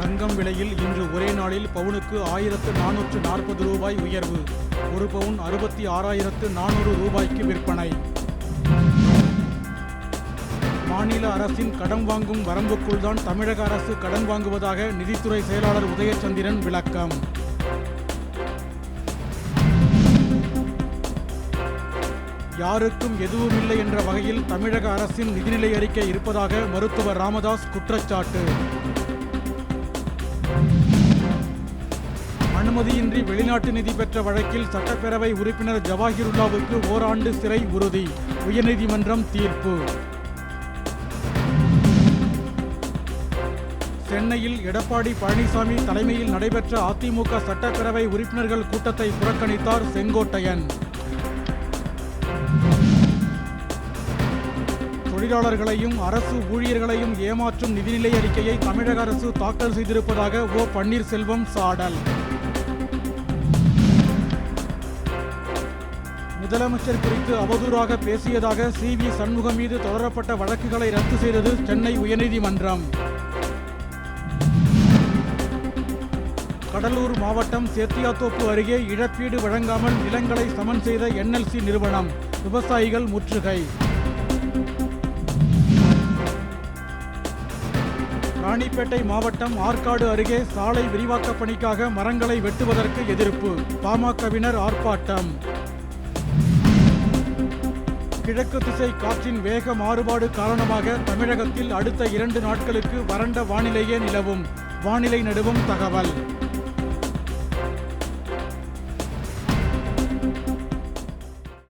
தங்கம் விலையில் இன்று ஒரே நாளில் பவுனுக்கு ஆயிரத்து நானூற்று நாற்பது ரூபாய் உயர்வு. ஒரு பவுன் அறுபத்தி ஆறாயிரத்து நானூறு ரூபாய்க்கு விற்பனை. மாநில அரசின் கடன் வாங்கும் வரம்புக்குள் தான் தமிழக அரசு கடன் வாங்குவதாக நிதித்துறை செயலாளர் உதயச்சந்திரன் விளக்கம். யாருக்கும் எதுவுமில்லை என்ற வகையில் தமிழக அரசின் நிதிநிலை அறிக்கை இருப்பதாக மருத்துவர் ராமதாஸ் குற்றச்சாட்டு. அனுமதியின்றி வெளிநாட்டு நிதி பெற்ற வழக்கில் சட்டப்பேரவை உறுப்பினர் ஜவாஹிருல்லாவுக்கு ஓராண்டு சிறை உறுதி. உயர்நீதிமன்றம் தீர்ப்பு. சென்னையில் எடப்பாடி பழனிசாமி தலைமையில் நடைபெற்ற அதிமுக சட்டப்பேரவை உறுப்பினர்கள் கூட்டத்தை புறக்கணித்தார் செங்கோட்டையன். தொழிலாளர்களையும் அரசு ஊழியர்களையும் ஏமாற்றும் நிதிநிலை அறிக்கையை தமிழக அரசு தாக்கல் செய்திருப்பதாக ஓ. பன்னீர்செல்வம் சாடல். முதலமைச்சர் குறித்து அவதூறாக பேசியதாக சி. வி. சண்முகம் மீது தொடரப்பட்ட வழக்குகளை ரத்து செய்தது சென்னை உயர்நீதிமன்றம். கடலூர் மாவட்டம் சேத்தியாத்தோப்பு அருகே இழப்பீடு வழங்காமல் நிலங்களை சமன் செய்த என்எல்சி நிறுவனம். விவசாயிகள் முற்றுகை. ராணிப்பேட்டை மாவட்டம் ஆற்காடு அருகே சாலை விரிவாக்க பணிக்காக மரங்களை வெட்டுவதற்கு எதிர்ப்பு. பாமகவினர் ஆர்ப்பாட்டம். கிழக்கு திசை காற்றின் வேக மாறுபாடு காரணமாக தமிழகத்தில் அடுத்த இரண்டு நாட்களுக்கு வறண்ட வானிலையே நிலவும். வானிலை நடுவும் தகவல்.